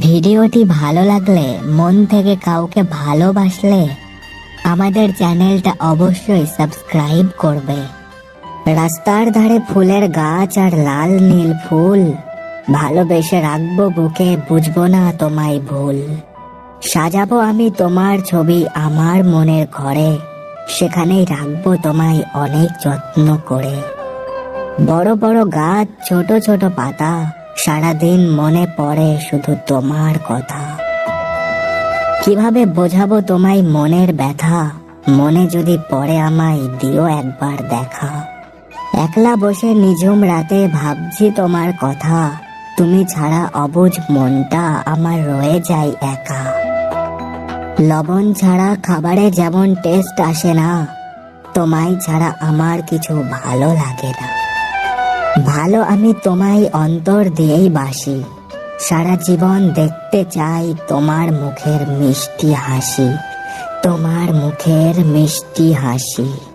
ভিডিওটি ভালো লাগলে, মন থেকে কাউকে ভালোবাসলে, আমাদের চ্যানেলটা অবশ্যই সাবস্ক্রাইব করবে। রাস্তার ধারে ফুলের গাছ আর লাল নীল ফুল। ভালোবেসে রাখব বুকে, বুঝব না তোমায় ভুল। সাজাবো আমি তোমার ছবি আমার মনের ঘরে, সেখানেই রাখব তোমায় অনেক যত্ন করে। বড় বড় গাছ, ছোট ছোট পাতা সারাদিন মনে পড়ে শুধু তোমার কথা। কীভাবে বোঝাবো তোমায় মনের ব্যথা? মনে যদি পড়ে আমায় দিও একবার দেখা। একলা বসে নিঝুম রাতে ভাবছি তোমার কথা। তুমি ছাড়া অবুঝ মনটা আমার রয়ে যায় একা। লবণ ছাড়া খাবারে যেমন টেস্ট আসে না, তোমায় ছাড়া আমার কিছু ভালো লাগে না। ভালো আমি তোমায় অন্তর দিয়েই বাসি। সারা জীবন দেখতে চাই তোমার মুখের মিষ্টি হাসি, তোমার মুখের মিষ্টি হাসি।